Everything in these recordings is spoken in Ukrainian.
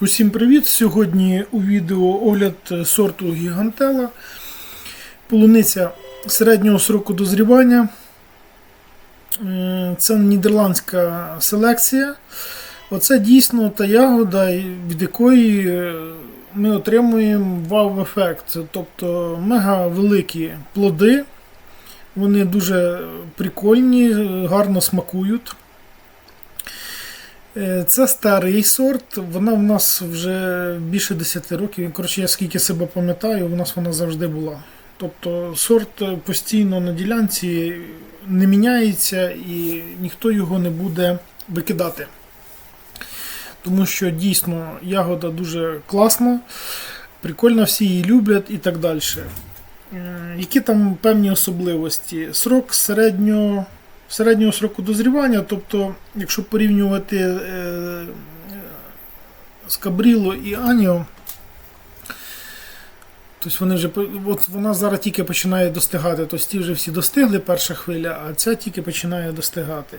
Усім привіт! Сьогодні у відео огляд сорту Гігантела. Полуниця середнього сроку дозрівання. Е, Це нідерландська селекція. Оце дійсно та ягода, від якої е, ми отримуємо вау-ефект. Тобто мега великі плоди. Вони дуже прикольні, гарно смакують. Е, Це старий сорт, вона в нас вже більше 10 років. Коротше, я скільки себе пам'ятаю, у нас вона завжди була. Тобто сорт постійно на ділянці не міняється і ніхто його не буде викидати. Тому що дійсно ягода дуже класна, прикольна, всі її люблять і так далі. Е, Які там певні особливості? Срок середнього середнього сроку дозрівання, тобто, якщо порівнювати е, з Кабріло і Аніо, тобто вони вже от вона зараз тільки починає достигати. Тобто ті вже всі достигли перша хвиля, а ця тільки починає достигати.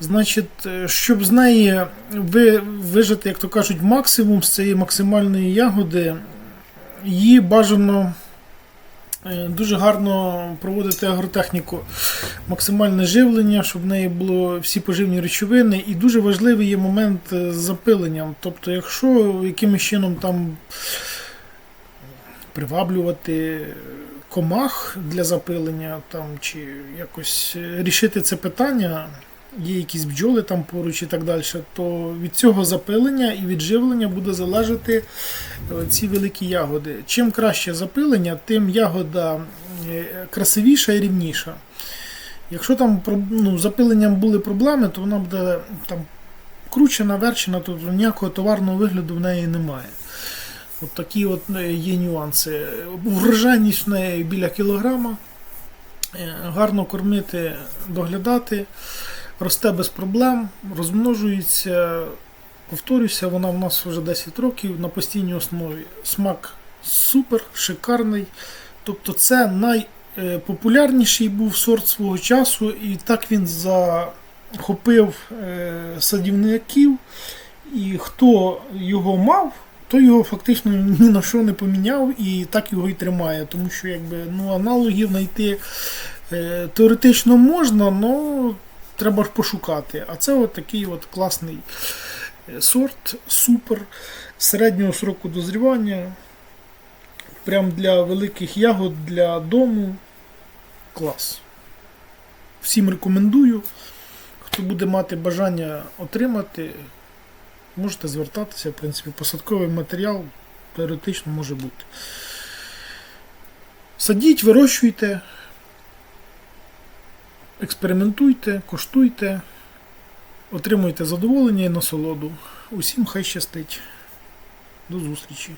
Значить, е, щоб з неї ви, вижити, як то кажуть, максимум з цієї максимальної ягоди, її бажано дуже гарно проводити агротехніку, максимальне живлення, щоб в неї було всі поживні речовини. І дуже важливий є момент е, з запиленням. Тобто, якщо якимось чином там приваблювати комах для запилення, там, чи якось е, рішити це питання, є якісь бджоли там поруч і так далі, то від цього запилення і від живлення буде залежати е, ці великі ягоди. Чим краще запилення, тим ягода е, красивіша і рівніша. Якщо там ну, запиленням були проблеми, то вона буде там кручена, верчена, то ніякого товарного вигляду в неї немає. От такі от е, є нюанси. Врожайність в неї біля кілограма. Гарно кормити, доглядати, росте без проблем, розмножується. Повторюся, вона в нас вже 10 років на постійній основі. Смак супер, шикарний. Тобто це найпопулярніший був сорт свого часу, і так він захопив е, садівників. І хто його мав, то його фактично ні на що не поміняв і так його і тримає. Тому що якби, ну, аналогів знайти е, теоретично можна, але треба ж пошукати. А це от такий от класний е, сорт, супер, середнього сроку дозрівання. Прям для великих ягод, для дому. Клас. Всім рекомендую. Хто буде мати бажання отримати, можете звертатися, в принципі, посадковий матеріал теоретично може бути. Садіть, вирощуйте, експериментуйте, коштуйте, отримуйте задоволення і насолоду. Усім хай щастить. До зустрічі!